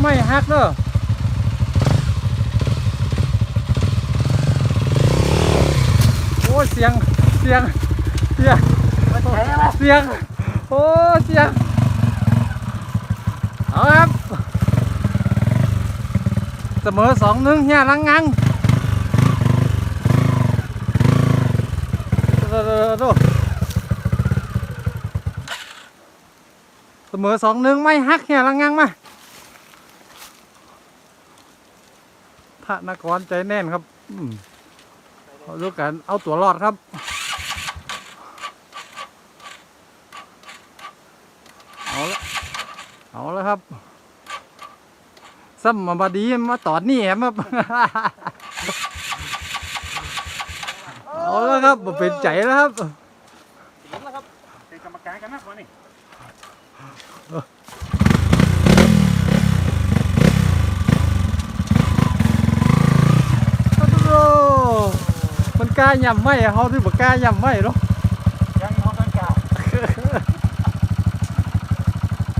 ไม่ฮักเด้อโอ้เสียงเสียงเสียงเสียงโอ้เสียงเอาครับเสมอสองหนึ่งเฮียลังงังเด้อเสมอสองหนึ่งไม่ฮักเฮียลังงังมา ระนครใจแน่นครับ อืมดูกันเอาตัวรอดครับเอาละเอาล้วครับซ้ำมาบดีมาตอดนี่แหมครับ เอาล้วครับบ่เป็นใจแล้วครับเห็นแล้วครับเป็นกรรมการกันนะคนนี้ ก้ายำไม่เขาที่บ่กล้ายำไม่หรอกยังเขาต้องกล้